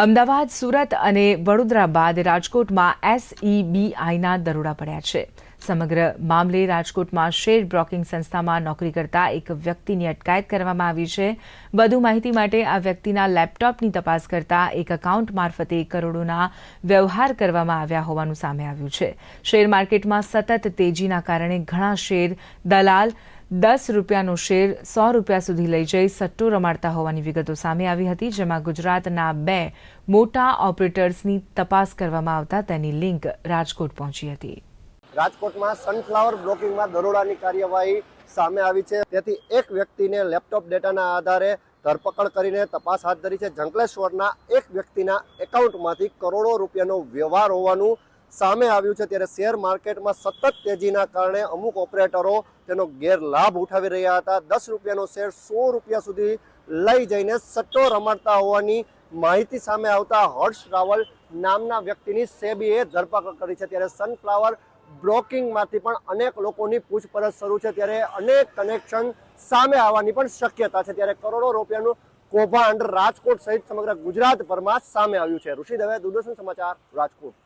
અમદાવાદ, સુરત અને વડોદરા બાદ રાજકોટમાં એસઈબીઆઈના દરોડા પડ્યા છે. સમગ્ર મામલે રાજકોટમાં શેર બ્રોકિંગ સંસ્થામાં નોકરી કરતા એક વ્યક્તિની અટકાયત કરવામાં આવી છે. વધુ માહિતી માટે આ વ્યક્તિના લેપટોપની તપાસ કરતા એક એકાઉન્ટ મારફતે કરોડોના વ્યવહાર કરવામાં આવ્યા હોવાનું સામે આવ્યું છે. શેર માર્કેટમાં સતત તેજીના કારણે ઘણા શેર દલાલ દસ રૂપિયાનો શેર સો રૂપિયા સુધી લઈ જઈ સટ્ટો રમાડતા હોવાની વિગતો સામે આવી હતી, જેમાં ગુજરાતના બે મોટા ઓપરેટર્સની તપાસ કરવામાં આવતા તેની લિંક રાજકોટ પહોંચી હતી. રાજકોટમાં સનફ્લાવર બ્લોકિંગમાં દરોડાની કાર્યવાહી સામે આવી છે. તેથી એક વ્યક્તિને લેપટોપ ડેટાના આધારે ધરપકડ કરીને તપાસ હાથ ધરી છે. જંકલેશ્વરના એક વ્યક્તિના એકાઉન્ટમાંથી કરોડો રૂપિયાનો વ્યવહાર હોવાનું સામે આવ્યું છે ત્યારે શેર માર્કેટમાં સતત તેજીના કારણે અમુક ઓપરેટરો તેનો ગેરલાભ ઉઠાવી રહ્યા હતા. દસ રૂપિયાનો શેર સો રૂપિયા સુધી લઈ જઈને સટ્ટો રમાડતા હોવાની માહિતી સામે આવતા હર્ષ રાવલ નામના વ્યક્તિની સેબીએ ધરપકડ કરી છે. ત્યારે સનફ્લાવર બ્રોકિંગમાંથી પણ અનેક લોકોની પૂછપરછ શરૂ છે. ત્યારે અનેક કનેક્શન સામે આવવાની પણ શક્યતા છે. ત્યારે કરોડો રૂપિયાનું કૌભાંડ રાજકોટ સહિત સમગ્ર ગુજરાતભરમાં સામે આવ્યું છે. ઋષિ દવે, દૂરદર્શન સમાચાર રાજકોટ.